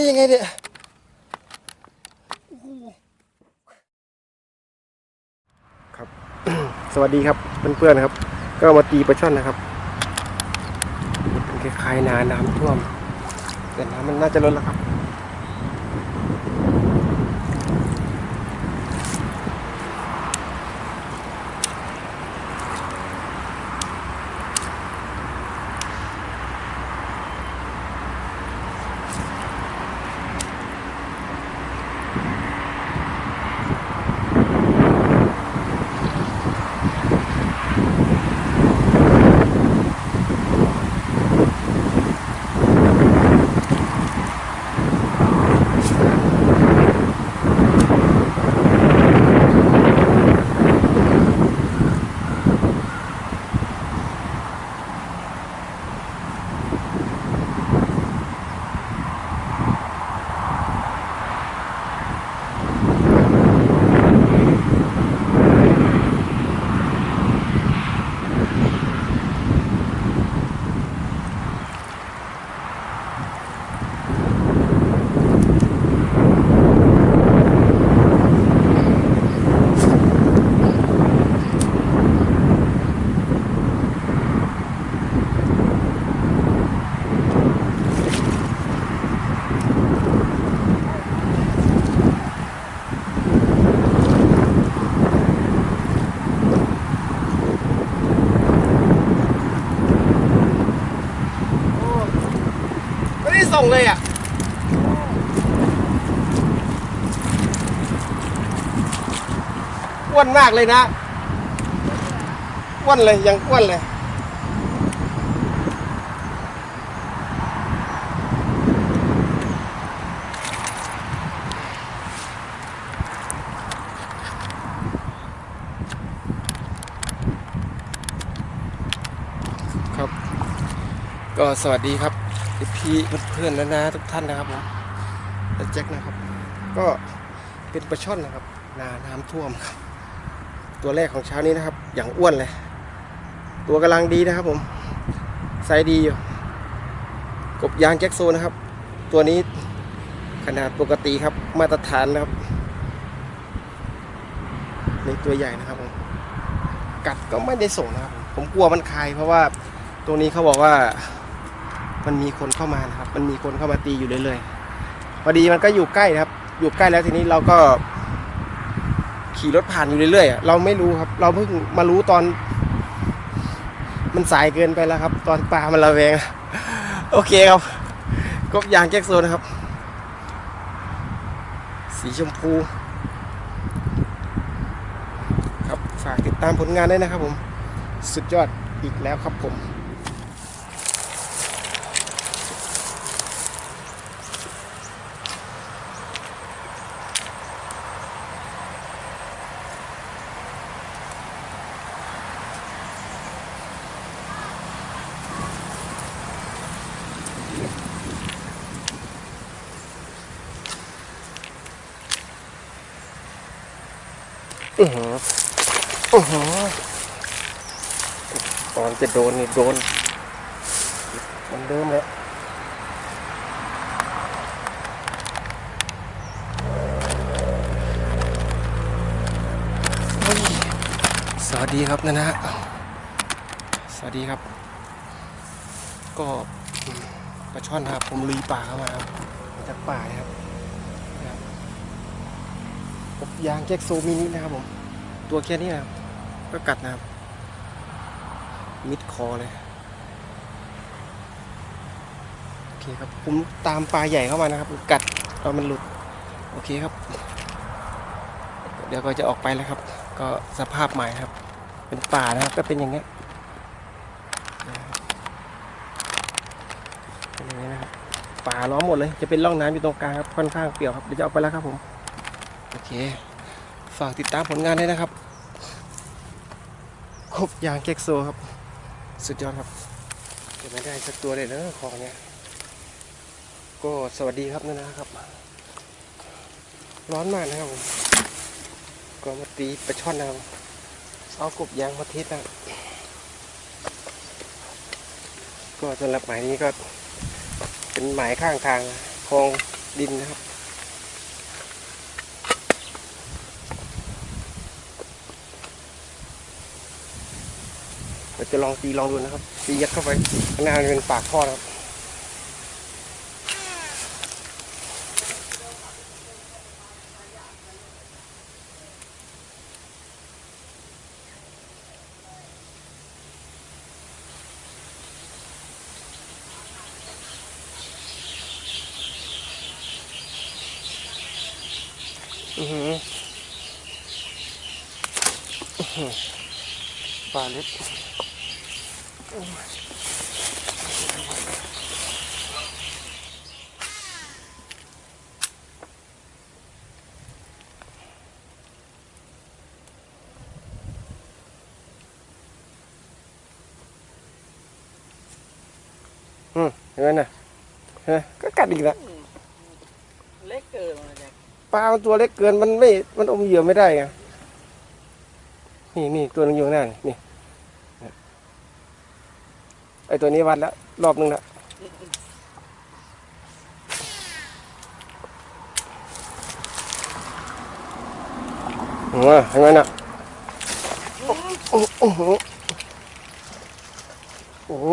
ได้ยังไงเนี่ยครับ สวัสดีครับเพื่อนๆครับ ก็มาตีปลาช่อนนะครับเป็นคล้ายๆนาน้ำท่วม แต่น้ำมันน่าจะลดแล้วครับ งเลยอะอ้วนมากเลยนะอ้วนเลยยังอ้วนเลยครับ ก็สวัสดีครับ พี่เพื่อนๆนะนะทุกท่านนะครับผมและแจ็คนะครับ ก็เป็นปลาช่อนนะครับนาน้ำท่วมครับ ตัวแรกของเช้านี้นะครับ อย่างอ้วนเลย ตัวกำลังดีนะครับผมไซส์ดีอยู่กบยางแจ็คโซนะครับ ตัวนี้ขนาดปกติครับมาตรฐานนะครับในตัวใหญ่นะครับผมกัดก็ไม่ได้ส่งนะครับ ผมกลัวมันคายเพราะว่าตรงนี้เขาบอกว่า มันมีคนเข้ามานะครับ มันมีคนเข้ามาตีอยู่เรื่อยๆพอดีมันก็อยู่ใกล้นะครับ อยู่ใกล้แล้วทีนี้เราก็ ขี่รถผ่านอยู่เรื่อยๆเราไม่รู้ครับ เราเพิ่งมารู้ตอน มันสายเกินไปแล้วครับ ตอนปลามันระแวง โอเคครับกบยางแจ็คโซนนะครับ สีชมพู ครับฝากติดตามผลงานด้วยนะครับผม สุดยอดอีกแล้วครับผม อือหืออือหือตอน จะโดนนี่โดนเหมันเดิมแล้วสวัสดีครับนะนะสวัสดีครับ ก็ปลาช่อนครับ ผมลุยป่าเข้ามาครับมาจากป่านะครับนะครับกบยางแจ็คโซมินินะครับผม ตัวแค่นี้นะครับก็กัดนะครับ มิดคอเลย โอเคครับ ผมตามปลาใหญ่เข้ามานะครับ กัดเอามันหลุด โอเคครับ เดี๋ยวก็จะออกไปแล้วครับ ก็สภาพใหม่ครับ เป็นป่านะครับ ก็เป็นอย่างเงี้ยเป็นอย่างนี้นะครับป่าล้อมหมดเลย จะเป็นร่องน้ำอยู่ตรงกลางครับ ค่อนข้างเปลี่ยวครับ เดี๋ยวจะออกไปแล้วครับผม โอเค ฝากติดตามผลงานด้วยนะครับ ครบยางเก็กโซครับ สุดยอดครับจะไม่ได้สักตัวเลยเนอะของเนี้ย ก็สวัสดีครับนะนะครับ ร้อนมากนะครับ ก็มาตีปลาช่อนนะครับเอากบยางมาเทสนะก็สำหรับหมายนี้ก็เป็นหมายข้างทางคลองดินนะครับ เรา จะลองตีลองดูนะครับตียัดเข้าไปข้างหน้าเป็นปากท่อนะครับอื อหืออื้อหือปลาเล็กอืมเห็นไหมน่ะเห็นไหมก็กัดอีกแล้วเล็กเกินมาจากปลามันตัวเล็กเกินมันไม่ มันอมเหยื่อไม่ได้ไงนี่นี่ตัวหนึงอยู่ข้างหน้านี่นี่ ไอตัวนี้วัดแล้ว รอบนึงแล้วโอ้โหเห็นไหมน่ะโอ้โหโอ้โหโอ้โห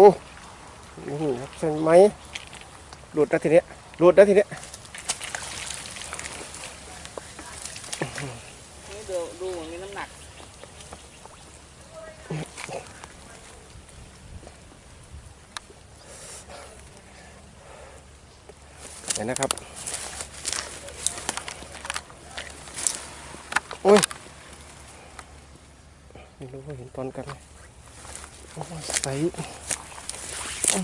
นี่ครับเส้นไหมหลุดแล้วทีเนี้ยหลุดแล้วทีเนี้ย นี่ดูดูเหมือนมีน้ำหนัก เห็นนะครับ โอ้ย ไม่รู้ว่าเห็นตอนกันไหม โอ้ยใสอื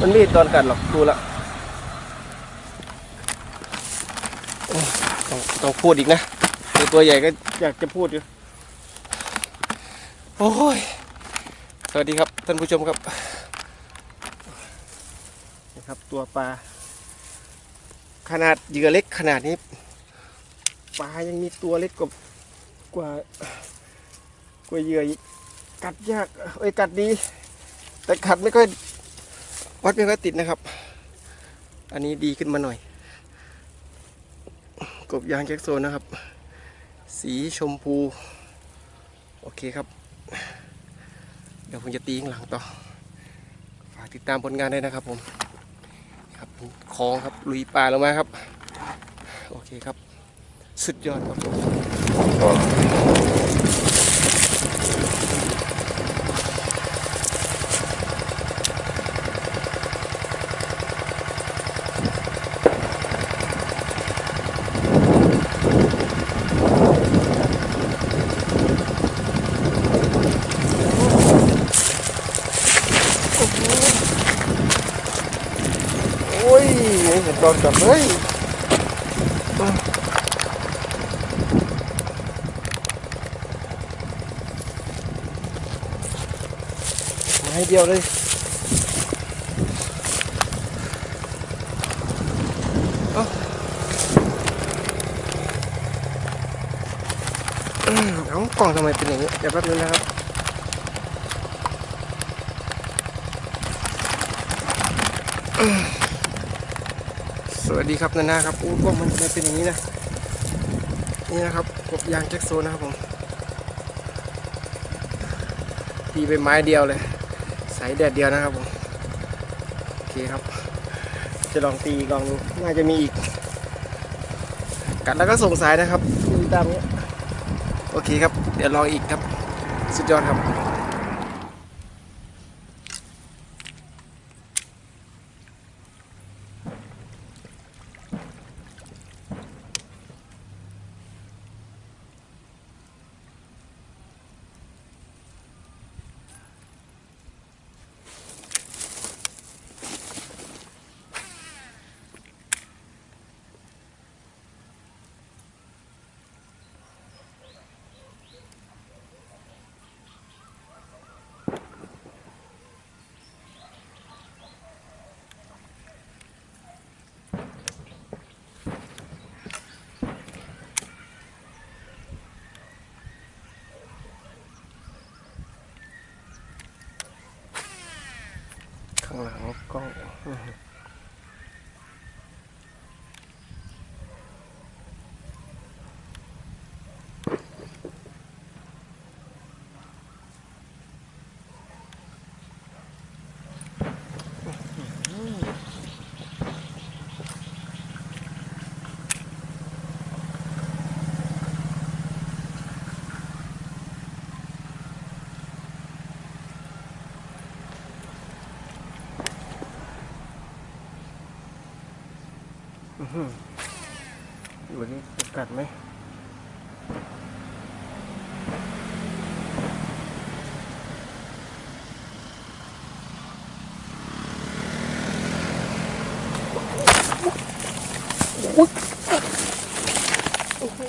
มันไม่เห็นตอนกัดหรอกดูละต้องต้องพูดอีกนะตัวตัวใหญ่ก็อยากจะพูดอยู่ โอ้ย สวัสดีครับท่านผู้ชมครับนี่ครับ ตัวปลา ขนาดเหยื่อเล็กขนาดนี้ ปลายังมีตัวเล็กกว่ากว่ากว่าเหยื่ออีกกัดยากเอ้ยกัดดี แต่กัดไม่ค่อย วัดไม่ค่อยติดนะครับ อันนี้ดีขึ้นมาหน่อย กบยางแจ็คโซนนะครับ สีชมพู โอเคครับ เดี๋ยวผมจะตีข้างหลังต่อ ฝากติดตามผลงานด้วยนะครับผมครับคลองครับลุยป่าลงมาครับ โอเคครับ สุดยอดครับ โอ้ยไม่เห็นต อนกลับเลยไม้เดียวเลยเอาอืมเอากล่องทำไมเป็นอย่างนี้เดี๋ยวแป๊บนึงนะครับ สวัสดีครับนานาครับอู้กล้องมันมันเป็นอย่างนี้นะนี่นะครับกบยางแจ็คโซนนะครับผมตีไปไม้เดียวเลย สายแดดเดียวนะครับผมโอเคครับ จะลองตีลองดูน่าจะมีอีก กัดแล้วก็ส่งสายนะครับตีตามนี้โอเคครับ เดี๋ยวลองอีกครับ สุดยอดครับ ข้างหลังก องอื้อหืออื้อหือดูนี่จะกัดไหมโอ้โห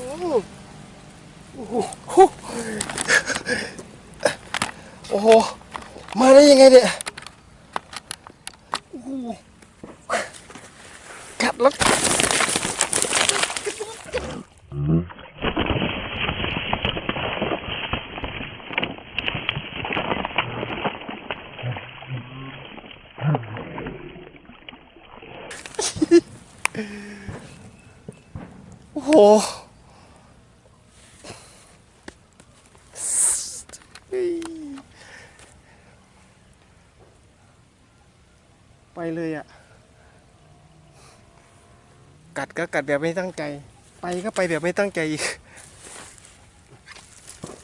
โอ้โหโอ้โห มาได้ยังไงเนี่ยโอ้โหกัดแล้วโอ้โห เฮ้ย ไปเลยอะ่ะ กัดก็กัดแบบไม่ตั้งใจ ไปก็ไปแบบไม่ตั้งใจอีก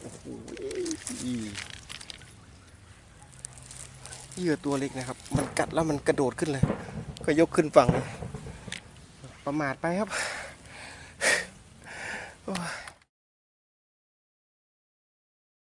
โอ้โหเหยื่อตัวเล็กนะครับ มันกัดแล้วมันกระโดดขึ้นเลย ก็ยกขึ้นฝั่งเลยประมาทไปครับ